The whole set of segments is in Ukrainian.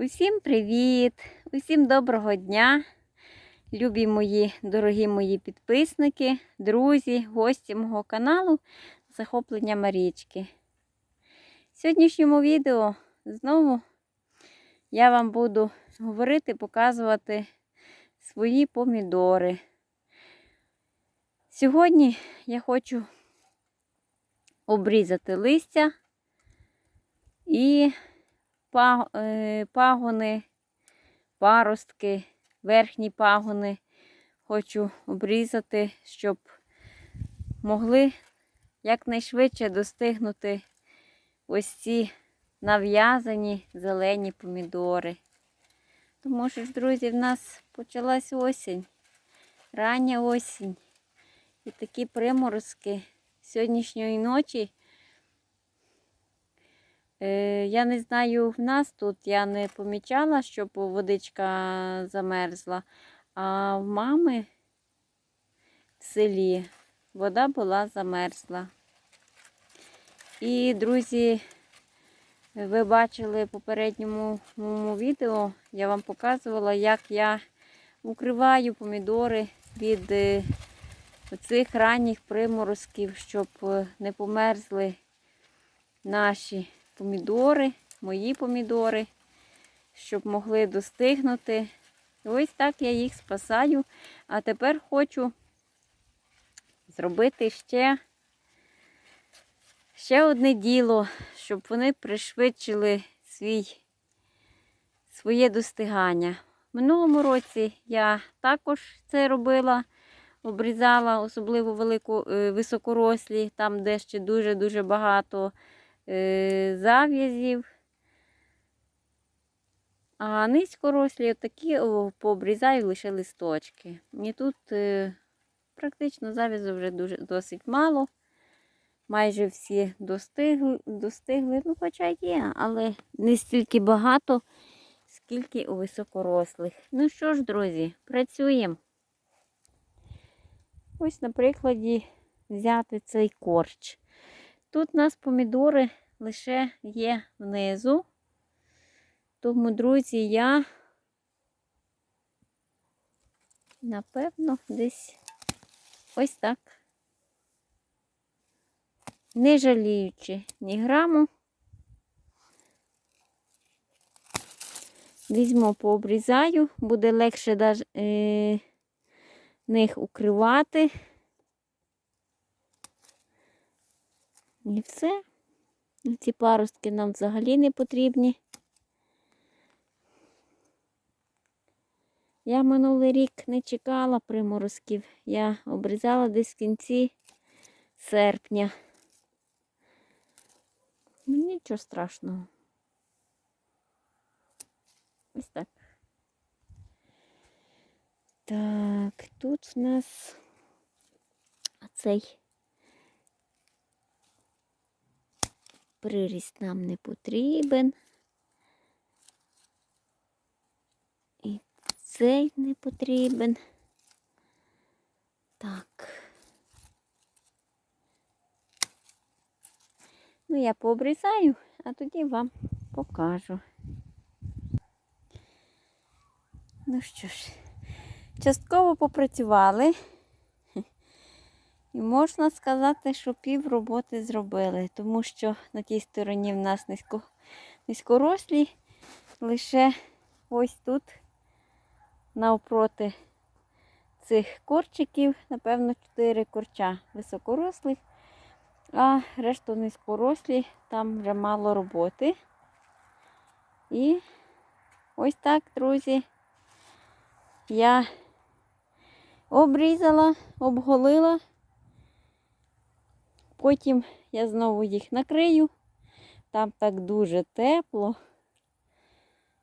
Усім привіт! Усім доброго дня! Любі мої, дорогі мої підписники, друзі, гості мого каналу Захоплення Марічки. В сьогоднішньому відео знову я вам буду говорити, показувати свої помідори. Сьогодні я хочу обрізати листя і пагони, паростки, верхні пагони хочу обрізати, щоб могли якнайшвидше достигнути ось ці нав'язані зелені помідори. Тому що друзі, в нас почалась осінь, рання осінь. І такі приморозки сьогоднішньої ночі. Е, я не знаю, в нас тут я не помічала, щоб водичка замерзла, а в мами в селі вода була замерзла. І, друзі, ви бачили в попередньому моєму відео, я вам показувала, як я укриваю помідори від е, цих ранніх приморозків, щоб е, не померзли наші помідори, мої помідори, щоб могли достигнути. Ось так я їх спасаю. А тепер хочу зробити ще, ще одне діло, щоб вони пришвидшили свій, своє достигання. Минулому році я також це робила, обрізала особливо велику, е, високорослі, там де ще дуже-дуже багато зав'язів. А низькорослі такі пообрізаю лише листочки. І тут е, практично зав'язу вже дуже, досить мало. Майже всі достигли, достигли, ну хоча є, але не стільки багато, скільки у високорослих. Ну що ж, друзі, працюємо. Ось на прикладі взяти цей корч. Тут у нас помідори лише є внизу. Тому, друзі, я, напевно, десь ось так. Не жаліючи ні граму. Візьму, пообрізаю, буде легше даже, е, них укривати. І все. Ці паростки нам взагалі не потрібні. Я минулий рік не чекала приморозків. Я обрізала десь в кінці серпня. Ну, нічого страшного. Ось так. Так, тут в нас цей приріст нам не потрібен. І цей не потрібен. Так. Ну, я пообрізаю, а тоді вам покажу. Ну що ж, частково попрацювали. І можна сказати, що пів роботи зробили, тому що на тій стороні в нас низько, низькорослі, лише ось тут, навпроти цих корчиків, напевно, 4 корча високорослих, а решту низькорослі, там вже мало роботи. І ось так, друзі, я обрізала, обголила. Потім я знову їх накрию. Там так дуже тепло.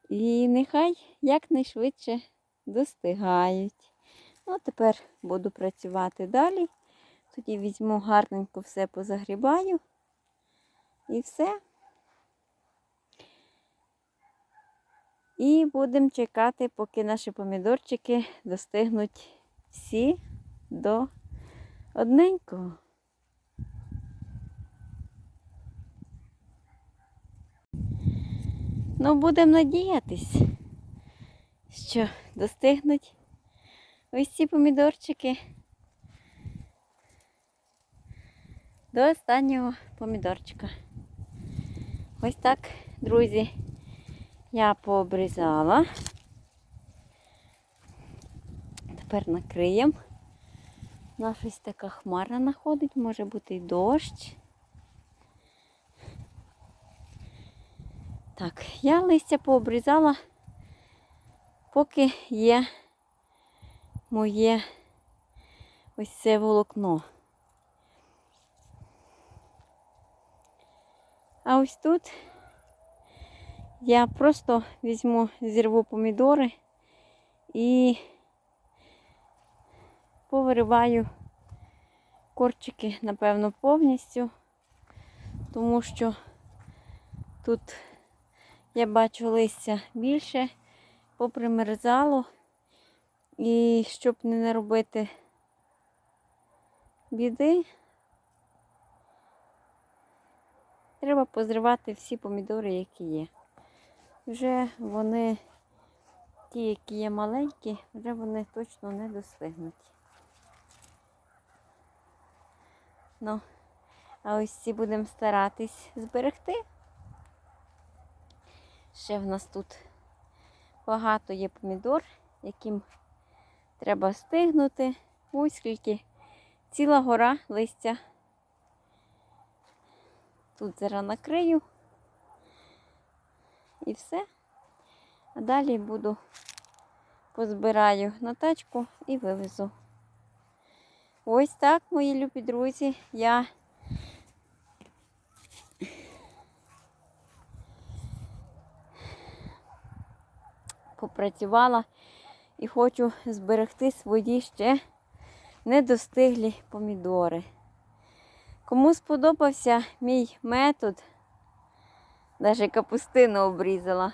І нехай якнайшвидше достигають. Ну, тепер буду працювати далі. Тоді візьму гарненько все позагрібаю. І все. І будемо чекати, поки наші помідорчики достигнуть всі до одненького. Ну, будемо надіятись, що достигнуть ось ці помідорчики до останнього помідорчика. Ось так, друзі, я пообрізала. Тепер накриємо. У нас ось така хмара находить, може бути й дощ. Так, я листя пообрізала, поки є моє ось це волокно. А ось тут я просто візьму, зірву помідори і повириваю корчики, напевно, повністю, тому що тут я бачу листя більше, попримерзало. І щоб не наробити біди, треба позривати всі помідори, які є. Вже вони, ті, які є маленькі, вже вони точно не достигнуть. Ну, а ось ці будемо старатись зберегти. Ще в нас тут багато є помідор, яким треба стигнути. Ось скільки ціла гора листя. Тут зараз накрию і все. А далі буду позбираю на тачку і вивезу. Ось так, мої любі друзі, я попрацювала і хочу зберегти свої ще недостиглі помідори. Кому сподобався мій метод, навіть капустину обрізала.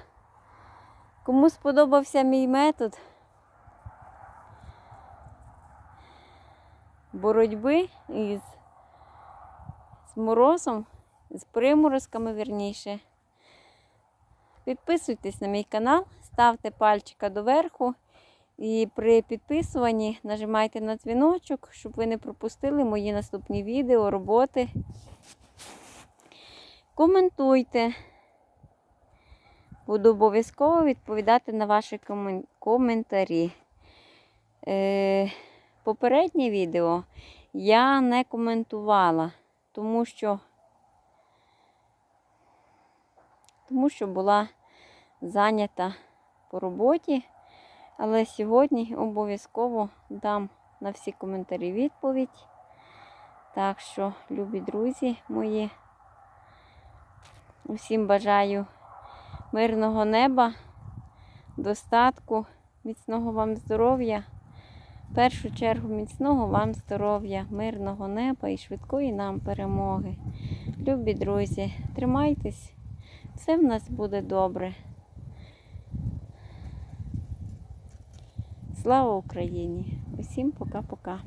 Кому сподобався мій метод боротьби із з морозом, з приморозками вірніше. Підписуйтесь на мій канал, ставте пальчика доверху і при підписуванні нажимайте на дзвіночок, щоб ви не пропустили мої наступні відео, роботи. Коментуйте. Буду обов'язково відповідати на ваші коментарі. Е, попереднє відео я не коментувала, тому що, тому що була зайнята по роботі. Але сьогодні обов'язково дам на всі коментарі відповідь. Так що, любі друзі мої, усім бажаю мирного неба, достатку, міцного вам здоров'я. В першу чергу міцного вам здоров'я, мирного неба і швидкої нам перемоги. Любі друзі, тримайтесь, все в нас буде добре. Слава Україні! Усім пока-пока.